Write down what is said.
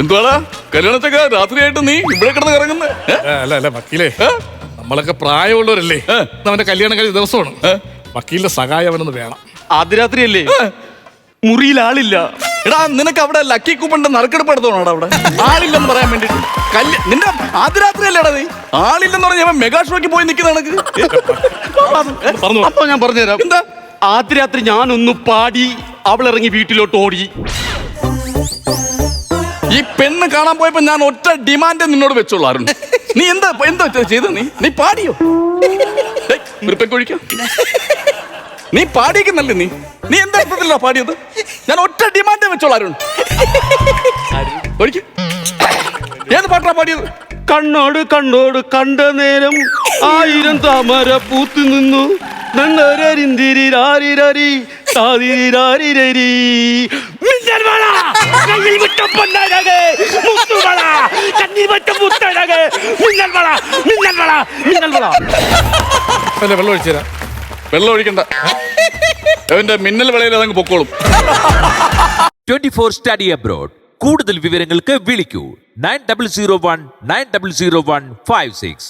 എന്തുവാടാ? കല്യാണത്തൊക്കെ രാത്രിയായിട്ട് നീ ഇവിടെ കിടന്ന് കറങ്ങുന്നത് അല്ല അല്ല വക്കീലേ. നമ്മളൊക്കെ പ്രായമുള്ളവരല്ലേ? അവന്റെ കല്യാണം കഴിഞ്ഞ ദിവസമാണ്. വക്കീലിന്റെ സഹായം അവനൊന്ന് വേണം. ആദ്യരാത്രിയല്ലേ മുറിയിൽ ആളില്ല. എടാ നിനക്ക് അവിടെ ലക്കി കൂപ്പണിന്റെ നറുക്കെടുപ്പ് എടുത്തോണാടാ അവിടെ? ആളില്ലെന്ന് പറയാൻ വേണ്ടിട്ട്. കല്യ നിന്റെ ആദ്യരാത്രിയല്ലേടാ നീ? ആളില്ലെന്ന് പറഞ്ഞ മെഗാ ഷോയ്ക്ക് പോയി നിൽക്കുന്ന അപ്പൊ ഞാൻ പറഞ്ഞുതരാം. എന്താ? ആദ്യ രാത്രി ഞാനൊന്ന് പാടി അവളിറങ്ങി വീട്ടിലോട്ട് ഓടി. ഈ പെണ്ണ് കാണാൻ പോയപ്പോ ഞാൻ ഒറ്റ ഡിമാൻഡ് നിന്നോട് വെച്ചോളാറുണ്ട് നീ എന്താ എന്താ ചെയ്ത നീ? നീ പാടിയോ? പെക്കൊഴിക്കാം നീ പാടിയേക്കുന്നല്ലേ നീ? നീ എന്താ ഇപ്പത്തില്ല പാടിയത്? ഞാൻ ഒറ്റ ഡിമാൻഡ് വെച്ചോളാറുണ്ട് ഒഴിക്ക് ഏത് പാട്ടാ പാടിയത്? കണ്ണോട് കണ്ണോട് കണ്ട നേരം ആയിരം താമര പൂത്തു നിന്നു. നന്നൊരരിന്തിരിരാരിരരി, താതിരിരാരിരരി. മിന്നൽ വള, കയ്യിൽ വിട്ട പൊന്നഴക്, മുത്തുവള, വിട്ട മുത്തഴക്, മിന്നൽ വള, മിന്നൽ വള, മിന്നൽ വള. അല്ല വെള്ളം ഒഴിച്ചു തരാം. വെള്ളം ഒഴിക്കണ്ട. അവന്റെ മിന്നൽ വിളയിൽ അതങ്ങ് പൊക്കോളും. ട്വന്റി ഫോർ സ്റ്റഡി അബ്രോഡ് കൂടുതൽ വിവരങ്ങൾക്ക് വിളിക്കൂ. Nine double zero one nine double zero one five six